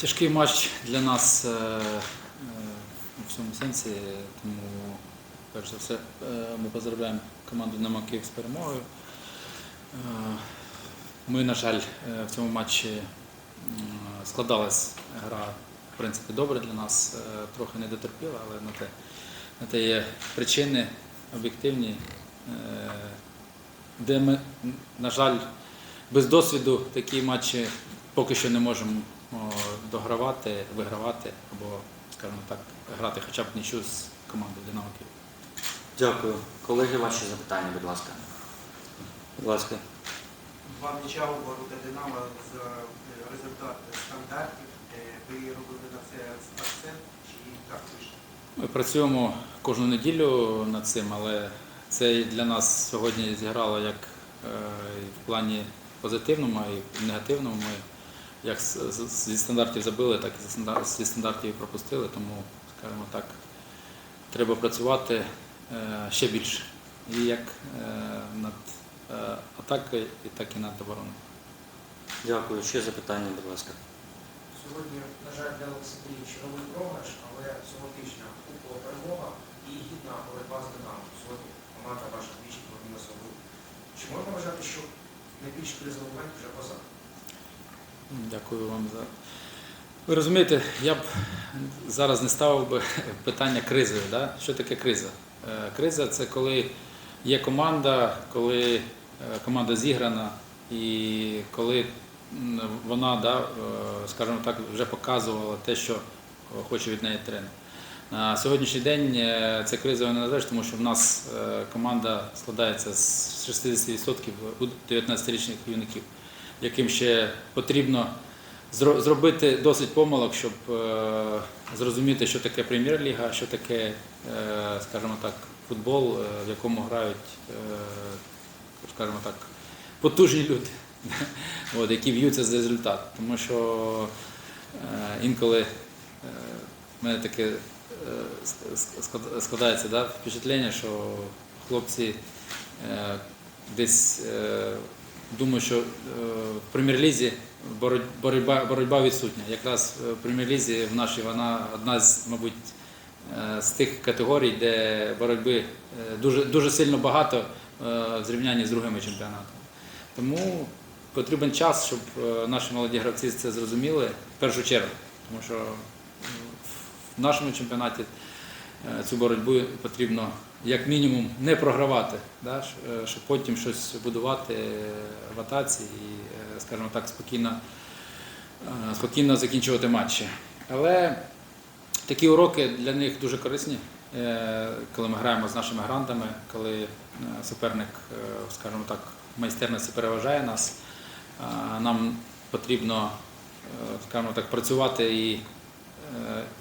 Тяжкий матч для нас е, е, в цьому сенсі, тому перш за все е, ми поздравляємо команду «Динамо Київ» з перемогою. Е, Ми, на жаль, е, в цьому матчі складалась гра в принципі добре для нас, е, трохи не дотерпіла, але на те, на те є причини об'єктивні, е, де ми, на жаль, без досвіду такі матчі поки що не можемо догравати, вигравати або, скажімо так, грати хоча б нічого з командою Динамо Київ. Дякую. Колеги, ваші запитання, будь ласка. Будь ласка. Два м'яча у ворота Динамо з е, результат стандартів. Ви робили на це акцент чи так вийшло? Ми працюємо кожну неділю над цим, але це для нас сьогодні зіграло як е, в плані позитивному, і в негативному. Ми як зі стандартів забили, так і зі стандартів пропустили. Тому, скажімо так, треба працювати е, ще більше. І як е, над е, атакою, і так і над обороною. Дякую. Ще запитання, будь ласка. Сьогодні, на жаль, для Олександрії черговий програш, але цього тижня купова перемога і гідна боротьба з Динамо. Сьогодні команда ваша двічі в гру. Чи можна вважати, що найбільш кризовий момент вже позаду? Дякую вам за. Ви розумієте, я б зараз не ставив би питання кризою. Да? Що таке криза? Е, Криза це коли є команда, коли е, команда зіграна і коли вона, да, е, скажімо так, вже показувала те, що хоче від неї тренер. На сьогоднішній день це кризою не називаєш, тому що в нас команда складається з 60% у 19-річних юнаків, яким ще потрібно зробити досить помилок, щоб е, зрозуміти, що таке прем'єр-ліга, що таке, е, скажімо так, футбол, е, в якому грають, скажімо так, потужні люди, от, які б'ються за результат. Тому що інколи в мене таке ск- ск- складається да, впечатлення, що хлопці десь е, думають, що е, в прем'єр-лізі бороть- боротьба, боротьба відсутня. Якраз в прем'єр-лізі в нашій вона одна з, мабуть, е, з тих категорій, де боротьби е, дуже, дуже сильно багато е, в зрівнянні з другими чемпіонатами. Тому потрібен час, щоб е, наші молоді гравці це зрозуміли в першу чергу. Тому що в нашому чемпіонаті е, цю боротьбу потрібно як мінімум не програвати, да, е, щоб потім щось будувати е, в атаці і, е, скажімо так, спокійно, е, спокійно закінчувати матчі. Але такі уроки для них дуже корисні, е, коли ми граємо з нашими грантами, коли е, суперник, е, скажімо так, майстерності переважає нас. Нам потрібно, е, скажімо так, працювати і е,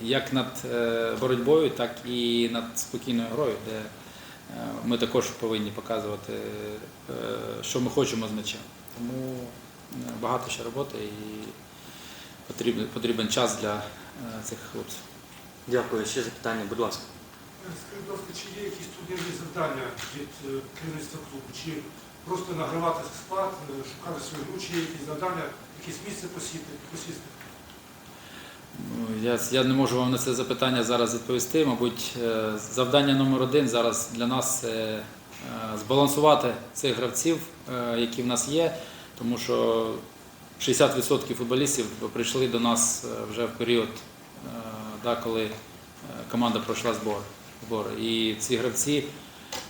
як над е, боротьбою, так і над спокійною грою, де е, ми також повинні показувати, е, що ми хочемо з м'ячем. Тому е, багато ще роботи і потрібен, потрібен час для е, цих хлопців. Дякую. Ще запитання, будь ласка. Скажіть, будь ласка, чи є якісь трудові завдання від е, керівництва клубу, чи просто награвати склад, е, шукати свою гру, чи є якісь завдання, якесь місце посіти, посісти? Ну, Я, я не можу вам на це запитання зараз відповісти. Мабуть, е, завдання номер один зараз для нас це е, збалансувати цих гравців, е, які в нас є, тому що 60% футболістів прийшли до нас вже в період, да, коли команда пройшла збор. збори. І ці гравці,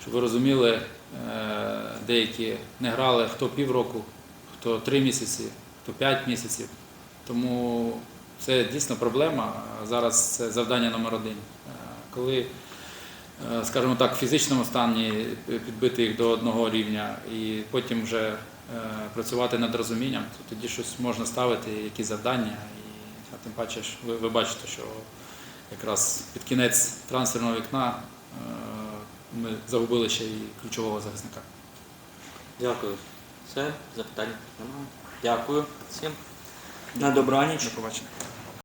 щоб ви розуміли, деякі не грали хто півроку, хто три місяці, хто п'ять місяців. Тому це дійсно проблема. Зараз це завдання номер один. Е, Коли, е, скажімо так, в фізичному стані підбити їх до одного рівня і потім вже е, працювати над розумінням, то тоді щось можна ставити, якісь завдання. І а тим паче ви, ви бачите, що якраз під кінець трансферного вікна ми загубили ще і ключового захисника. Дякую. Все, запитання немає. Дякую всім. На добраніч. До побачення.